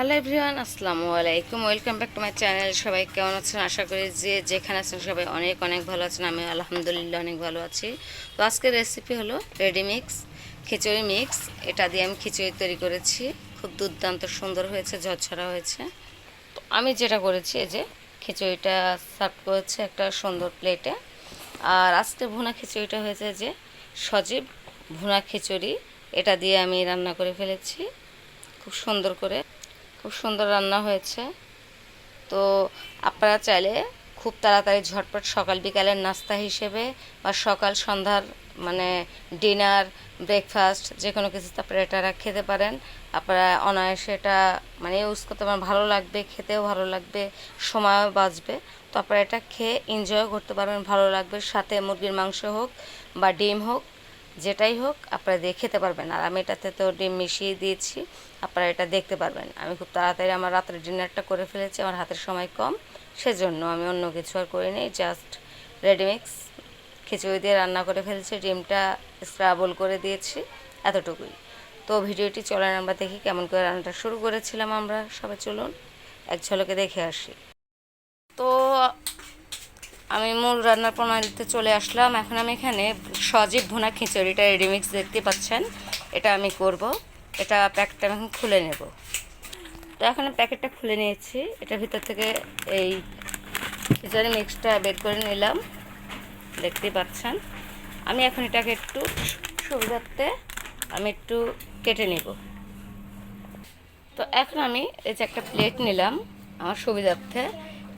Hello everyone, আসসালামু আলাইকুম। Welcome back to my channel. সবাই কেমন আছেন? আশা করি যে যেখানে আছেন সবাই অনেক অনেক ভালো আছেন। আমি আলহামদুলিল্লাহ অনেক ভালো আছি। তো আজকের রেসিপি হলো রেডি মিক্স খিচুড়ি মিক্স এটা দিয়ে আমি খিচুড়ি তৈরি করেছি। খুব দুর্দান্ত, সুন্দর হয়েছে, ঝরঝরা হয়েছে। তো আমি যেটা করেছি, এই যে খিচুড়িটা সার্ভ করেছে একটা সুন্দর প্লেটে আর আজকে ভুনা খিচুড়িটা হয়েছে যে সজীব ভুনা খিচুড়ি। এটা দিয়ে আমি রান্না করে ফেলেছি। খুব সুন্দর করে। খুব সুন্দর রান্না হয়েছে। তো আপনারা চাইলে খুব তাড়াতাড়ি ঝটপট সকাল বিকালের নাস্তা হিসেবে বা সকাল সন্ধ্যার মানে ডিনার, ব্রেকফাস্ট যে কোনো কিছুতে আপনারা এটা খেতে পারেন। আপনারা অনায়াসে এটা মানে ইউজ করতে পারেন। ভালো লাগবে, খেতেও ভালো লাগবে, সময়ও বাঁচবে। তো আপনারা এটা খেয়ে এনজয়ও করতে পারবেন। ভালো লাগবে। সাথে মুরগির মাংস হোক বা ডিম হোক যেটাই হোক, আপনারা দিয়ে খেতে পারবেন। আর আমি এটাতে তো ডিম মিশিয়ে দিয়েছি, আপনারা এটা দেখতে পারবেন। আমি খুব তাড়াতাড়ি আমার রাতের ডিনারটা করে ফেলেছি, আমার হাতের সময় কম, সেজন্য আমি অন্য কিছু আর করিনি জাস্ট রেডিমিক্স খিচুড়ি দিয়ে রান্না করে ফেলেছি, ডিমটা স্ক্রাবল করে দিয়েছি, এতটুকুই। তো ভিডিওটি চলেন আমরা দেখি কেমন করে রান্নাটা শুরু করেছিলাম আমরা। সবাই চলুন, এক ঝলকে দেখে আসি। তো আমি মূল রান্নার প্রণালীতে চলে আসলাম। এখন আমি এখানে সজীব ভুনা খিচুড়িটা রেডিমিক্স দেখতে পাচ্ছেন। এটা আমি করব। এটা প্যাকেটটা আমি এখন খুলে নেব। তো এখন প্যাকেটটা খুলে নিয়েছি। এটার ভিতর থেকে এই খিচুড়ি মিক্সটা বের করে নিলাম। দেখতেই পাচ্ছেন? আমি এখন এটাকে একটু সুবিধার্থে আমি একটু কেটে নেব। তো এখন আমি এই যে একটা প্লেট নিলাম আমার সুবিধার্থে।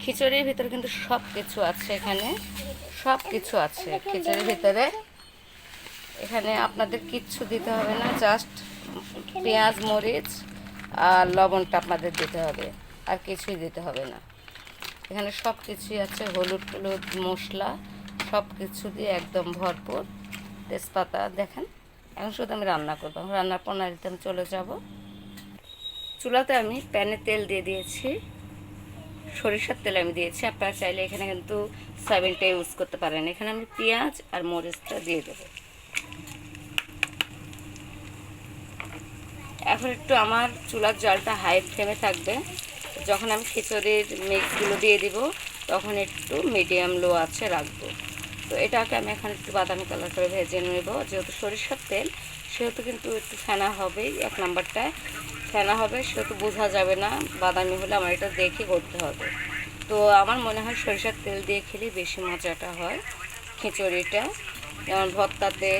খিচুড়ির ভিতরে কিন্তু সব কিছু আছে এখানে। সব কিছু আছে খিচুড়ির ভিতরে। এখানে আপনাদের কিচ্ছু দিতে হবে না, জাস্ট পেঁয়াজ, মরিচ আর লবণটা আপনাদের দিতে হবে, আর কিছুই দিতে হবে না। এখানে সব কিছুই আছে, হলুদ টলুদ, মশলা সব কিছু দিয়ে একদম ভরপুর। তেজপাতা, দেখেন, এখন শুধু আমি রান্না করব। রান্নার প্রণালীতে আমি চলে যাব। চুলাতে আমি প্যানে তেল দিয়ে দিয়েছি। সরিষার তেল আমি দিয়েছি। আপনারা চাইলে এখানে কিন্তু সয়াবিনটা ইউজ করতে পারেন। এখানে আমি পেঁয়াজ আর মরিচটা দিয়ে দেবো। এখন একটু আমার চুলার জলটা হাই ফ্লেমে থাকবে। যখন আমি খিচুড়ির মিক্সগুলো দিয়ে দিব, তখন একটু মিডিয়াম লো আছে রাখব। তো এটাকে আমি এখন একটু বাদামি কালার করে ভেজে নেব। যেহেতু সরিষার তেল, সেহেতু কিন্তু একটু ফেনা হবেই এক নাম্বারটায় ফেনা হবে সেহেতু বোঝা যাবে না। বাদামি হলে আমার এটা দেখে করতে হবে। তো আমার মনে হয় সরিষার তেল দিয়ে খেলেই বেশি মজাটা হয় খিচুড়িটা। যেমন ভর্তাতে,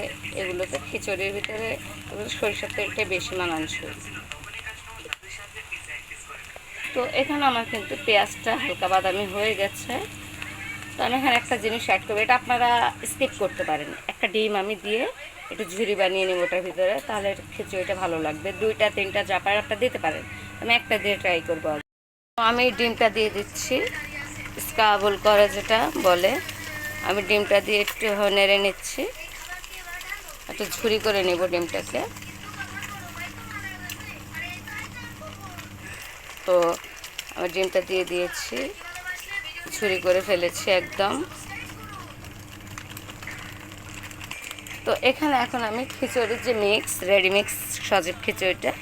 এগুলোতে খিচুড়ির ভিতরে সরিষার তেলটা বেশি মানানসই। তো এখানে আমার কিন্তু পেঁয়াজটা হালকা বাদামি হয়ে গেছে। তো আমি এখানে একটা জিনিস অ্যাড করব, এটা আপনারা স্কিপ করতে পারেন। একটা ডিম আমি দিয়ে একটু ঝুরি বানিয়ে নিব ওটার ভিতরে, তাহলে খিচুড়িটা ভালো লাগবে। দুইটা, তিনটা চাপার একটা দিতে পারেন। আমি একটা দিয়ে ট্রাই করব আমি ডিমটা দিয়ে দিচ্ছি। স্কাবল করে যেটা বলে, আমি ডিমটা দিয়ে একটু নেড়ে নিচ্ছি। একটু ঝুরি করে নেব ডিমটাকে। তো আমি ডিমটা দিয়ে দিয়েছি। ঝুরি করে ফেলেছি একদম। তো এখানে এখন আমি খিচুড়ির যে মিক্স রেডি মিক্স সজীব খিচুড়িটা,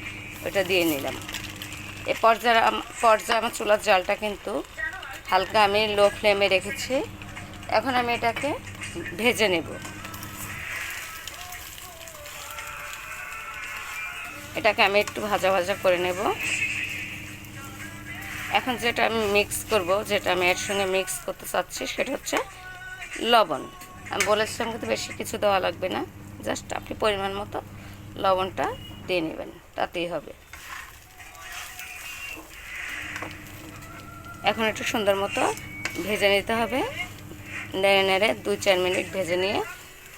ওটা দিয়ে নিলাম। এ পর্যায়ে পর্যায়ে আমার চুলার জলটা কিন্তু হালকা আমি লো ফ্লেমে রেখেছি, এখন আমি এটাকে ভেজে নেব। এটাকে আমি একটু ভাজা ভাজা করে নেব। এখন যেটা আমি মিক্স করব, যেটা আমি এর সঙ্গে মিক্স করতে চাচ্ছি, সেটা হচ্ছে লবণ। আমি বলেছিলাম কিন্তু বেশি কিছু দেওয়া লাগবে না। জাস্ট আপনি পরিমাণ মতো লবণটা দিয়ে নেবেন, তাতেই হবে। এখন একটু সুন্দর মতো ভেজে নিতে হবে। নেড়ে নেড়ে দুই চার মিনিট ভেজে নিয়ে,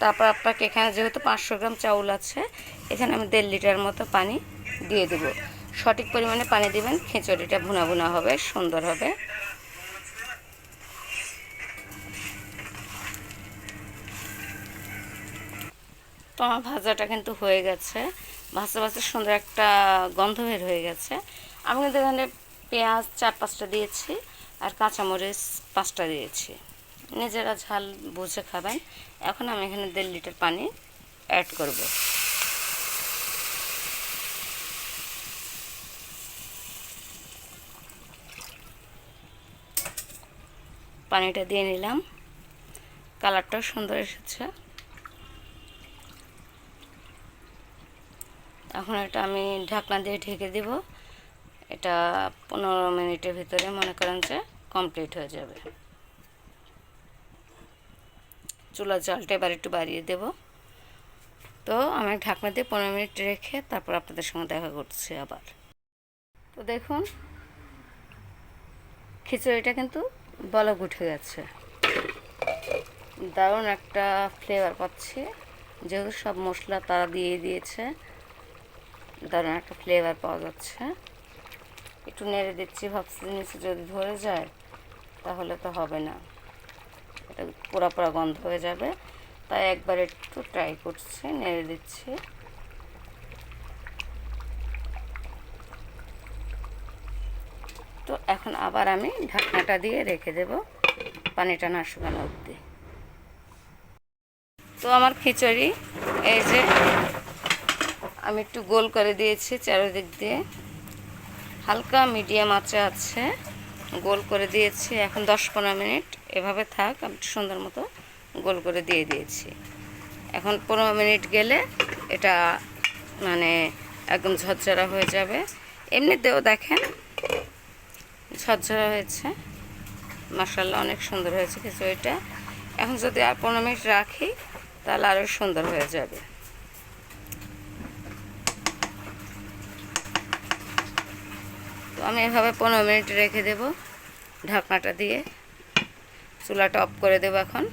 তারপর আপনাকে এখানে যেহেতু পাঁচশো গ্রাম চাউল আছে, এখানে আমি দেড় লিটার মতো পানি দিয়ে দেবো। সঠিক পরিমাণে পানি দিবেন, খিচুড়িটা ভুনা ভুনা হবে, সুন্দর হবে। আমার ভাজাটা কিন্তু হয়ে গেছে। ভাজতে ভাজতে সুন্দর একটা গন্ধ বের হয়ে গেছে। আমি কিন্তু এখানে পেঁয়াজ চার পাঁচটা দিয়েছি আর কাঁচামরিচ পাঁচটা দিয়েছি। নিজেরা ঝাল বুঝে খাবেন। এখন আমি এখানে দেড় লিটার পানি অ্যাড করব। পানিটা দিয়ে নিলাম। কালারটাও সুন্দর এসেছে। এখন এটা আমি ঢাকনা দিয়ে ঢেকে দেব। এটা পনেরো মিনিটের ভিতরে মনে করেন যে কমপ্লিট হয়ে যাবে। চুলার জলটা এবার একটু বাড়িয়ে দেব। তো আমি ঢাকনা দিয়ে পনেরো মিনিট রেখে তারপর আপনাদের সঙ্গে দেখা করছি আবার। তো দেখুন, খিচুড়িটা কিন্তু বলক উঠে গেছে। দারুণ একটা ফ্লেভার পাচ্ছি। যেহেতু সব মশলা তারা দিয়ে দিয়েছে দারুণ একটা ফ্লেভার পাওয়া যাচ্ছে। একটু নেড়ে দিচ্ছি, ভাবছি নিচে যদি ধরে যায়, তাহলে তো হবে না। এটা পোড়া পোড়া গন্ধ হয়ে যাবে। তাই একবার একটু ট্রাই করছি, নেড়ে দিচ্ছি। তো এখন আবার আমি ঢাকনাটা দিয়ে রেখে দেব, পানিটা না শুকানো অবধি। তো আমার খিচুড়ি, এই যে আমি একটু গোল করে দিয়েছি চারিদিক দিয়ে। হালকা মিডিয়াম আঁচে আছে। গোল করে দিয়েছি। এখন দশ পনেরো মিনিট। এভাবে থাক, আমি সুন্দর মতো গোল করে দিয়ে দিয়েছি। এখন পনেরো মিনিট গেলে এটা মানে একদম ঝরঝরা হয়ে যাবে। এমনিতেও দেখেন ঝরঝরা হয়েছে। মাসাল্লাহ অনেক সুন্দর হয়েছে কিছু খিচুড়িটা এখন যদি আর পনেরো মিনিট রাখি, তাহলে আরও সুন্দর হয়ে যাবে। আমি এভাবে পনেরো মিনিট রেখে দেব ঢাকনাটা দিয়ে। চুলাটা অফ করে দেবো এখন।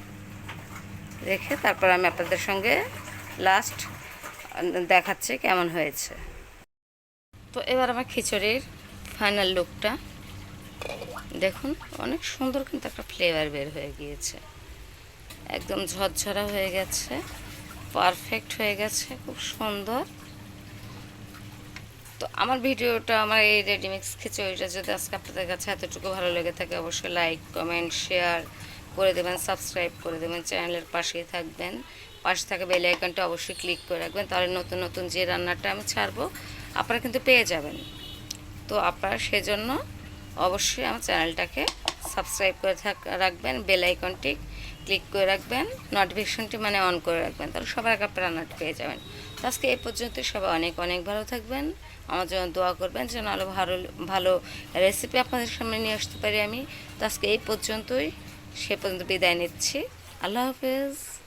রেখে তারপর আমি আপনাদের সঙ্গে লাস্ট দেখাচ্ছি কেমন হয়েছে। তো এবার আমার খিচুড়ির ফাইনাল লুকটা দেখুন, অনেক সুন্দর কিন্তু একটা ফ্লেভার বের হয়ে গিয়েছে। একদম ঝরঝরা হয়ে গেছে পারফেক্ট হয়ে গেছে, খুব সুন্দর। তো আমার ভিডিওটা, আমার এই রেডিমিক্স খিচুড়িটা যদি আজকে আপনাদের কাছে এতটুকু ভালো লেগে থাকে, অবশ্যই লাইক কমেন্ট শেয়ার করে দেবেন সাবস্ক্রাইব করে দেবেন চ্যানেলের পাশেই থাকবেন। পাশে থাকা বেল আইকনটা অবশ্যই ক্লিক করে রাখবেন, তাহলে নতুন নতুন যে রান্নাটা আমি ছাড়বো, আপনারা কিন্তু পেয়ে যাবেন। তো আপনারা সেজন্য অবশ্যই আমার চ্যানেলটাকে সাবস্ক্রাইব করে থাক, রাখবেন বেল আইকনটি ক্লিক করে রাখবেন নোটিফিকেশনটি মানে অন করে রাখবেন, তাহলে সবার আগে আপনারা রান্নাটা পেয়ে যাবেন। আজকে এই পর্যন্ত সবাই অনেক অনেক ভালো থাকবেন। আমার জন্য দোয়া করবেন যেন আরও ভালো ভালো রেসিপি আপনাদের সামনে নিয়ে আসতে পারি আমি। তো আজকে এই পর্যন্তই, সে পর্যন্ত বিদায় নিচ্ছি। আল্লাহ হাফেজ।